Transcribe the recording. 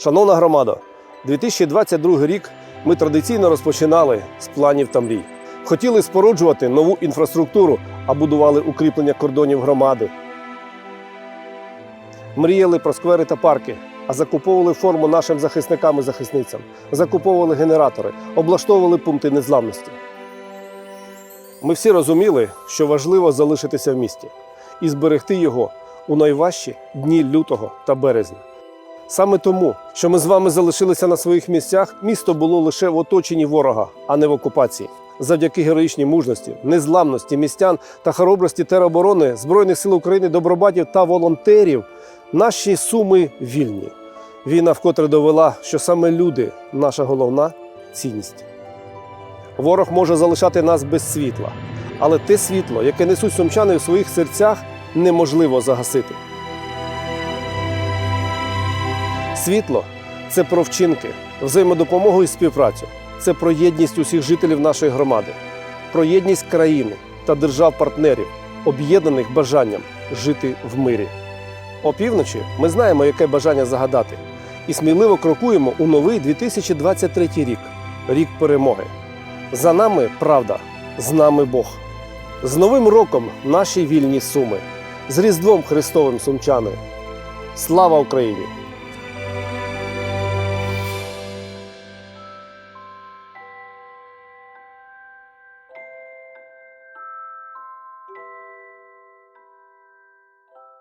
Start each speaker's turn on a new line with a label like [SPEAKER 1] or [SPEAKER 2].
[SPEAKER 1] Шановна громада, 2022 рік ми традиційно розпочинали з планів та мрій. Хотіли споруджувати нову інфраструктуру, а будували укріплення кордонів громади. Мріяли про сквери та парки, а закуповували форму нашим захисникам і захисницям, закуповували генератори, облаштовували пункти незламності. Ми всі розуміли, що важливо залишитися в місті і зберегти його у найважчі дні лютого та березня. Саме тому, що ми з вами залишилися на своїх місцях, місто було лише в оточенні ворога, а не в окупації. Завдяки героїчній мужності, незламності містян та хоробрості тероборони Збройних сил України, добробатів та волонтерів, наші суми вільні. Війна вкотре довела, що саме люди наша головна цінність. Ворог може залишати нас без світла, але те світло, яке несуть сумчани в своїх серцях, неможливо загасити. Світло це про вчинки, взаємодопомогу і співпрацю. Це про єдність усіх жителів нашої громади, про єдність країни та держав-партнерів, об'єднаних бажанням жити в мирі. Опівночі ми знаємо, яке бажання загадати, і сміливо крокуємо у новий 2023 рік рік перемоги. За нами правда, з нами Бог. З Новим роком наші вільні суми, з Різдвом Христовим Сумчани. Слава Україні!